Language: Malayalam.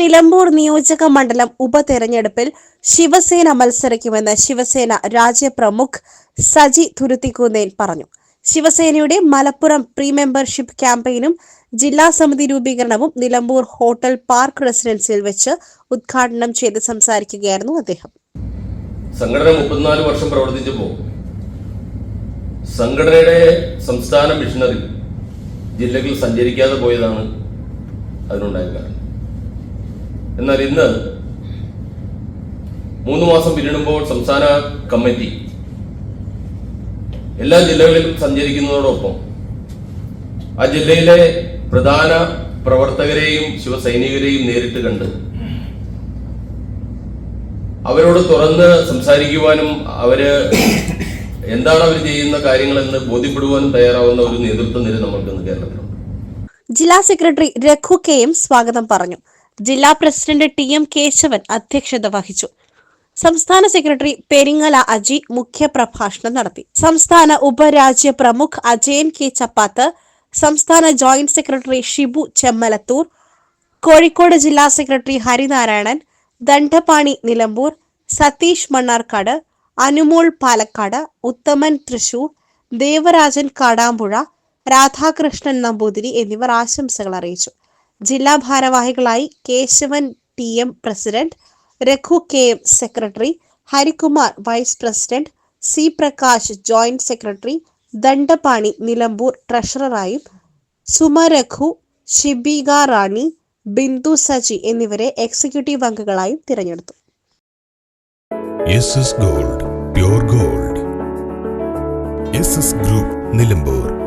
നിലമ്പൂർ നിയോജക മണ്ഡലം ഉപതെരഞ്ഞെടുപ്പിൽ ശിവസേന മത്സരിക്കുമെന്ന് ശിവസേന രാജ്യപ്രമുഖ് സജി തുരുത്തിക്കുന്നേൽ പറഞ്ഞു. ശിവസേനയുടെ മലപ്പുറം പ്രീ മെമ്പർഷിപ്പ് ക്യാമ്പയിനും ജില്ലാ സമിതി രൂപീകരണവും നിലമ്പൂർ ഹോട്ടൽ പാർക്ക് റെസിഡൻസിയിൽ വെച്ച് ഉദ്ഘാടനം ചെയ്ത് സംസാരിക്കുകയായിരുന്നു അദ്ദേഹം. സംഘടന മുപ്പത്തിനാല് വർഷം പ്രവർത്തിച്ചപ്പോൾ സംഘടനയുടെ സംസ്ഥാന മിഷനറി ജില്ലകളിൽ സഞ്ചരിക്കാതെ പോയതാണ് അതിനുണ്ടായ കാരണം. എന്നാൽ ഇന്ന് മൂന്ന് മാസം പിന്നിടുമ്പോൾ സംസ്ഥാന കമ്മിറ്റി എല്ലാ ജില്ലകളിലും സഞ്ചരിക്കുന്നതോടൊപ്പം ആ ജില്ലയിലെ പ്രധാന പ്രവർത്തകരെയും ശിവസൈനികരെയും നേരിട്ട് കണ്ട് അവരോട് തുറന്ന് സംസാരിക്കുവാനും അവർ എന്താണ് അവർ ചെയ്യുന്ന കാര്യങ്ങളെന്ന് ബോധ്യപ്പെടുവാനും തയ്യാറാവുന്ന ഒരു നേതൃത്വ നിര നമ്മൾക്ക് ഇന്ന് കേരളത്തിലുണ്ട്. ജില്ലാ സെക്രട്ടറി രഘു കെ എം സ്വാഗതം പറഞ്ഞു. ജില്ലാ പ്രസിഡന്റ് ടി എം കേശവൻ അധ്യക്ഷത വഹിച്ചു. സംസ്ഥാന സെക്രട്ടറി പെരിങ്ങല അജി മുഖ്യപ്രഭാഷണം നടത്തി. സംസ്ഥാന ഉപരാജ്യ പ്രമുഖ് അജയൻ കെ ചപ്പാത്ത് സംസ്ഥാന ജോയിന്റ് സെക്രട്ടറി ഷിബു ചെമ്മലത്തൂർ കോഴിക്കോട് ജില്ലാ സെക്രട്ടറി ഹരിനാരായണൻ ദണ്ഡപാണി നിലമ്പൂർ സതീഷ് മണ്ണാർക്കാട് അനുമോൾ പാലക്കാട് ഉത്തമൻ തൃശൂർ ദേവരാജൻ കാടാമ്പുഴ രാധാകൃഷ്ണൻ നമ്പൂതിരി എന്നിവർ ആശംസകൾ അറിയിച്ചു. ജില്ലാ ഭാരവാഹികളായി Kesavan T M president Raghu K M secretary Harikumar vice president C Prakash joint secretary Dandapani Nilambur ട്രഷററായും Suma Raghu Shibika Rani Bindu Saji എന്നിവരെ എക്സിക്യൂട്ടീവ് അംഗങ്ങളായും തിരഞ്ഞെടുത്തു. Gold gold. ഗ്രൂപ്പ് നിലമ്പൂർ.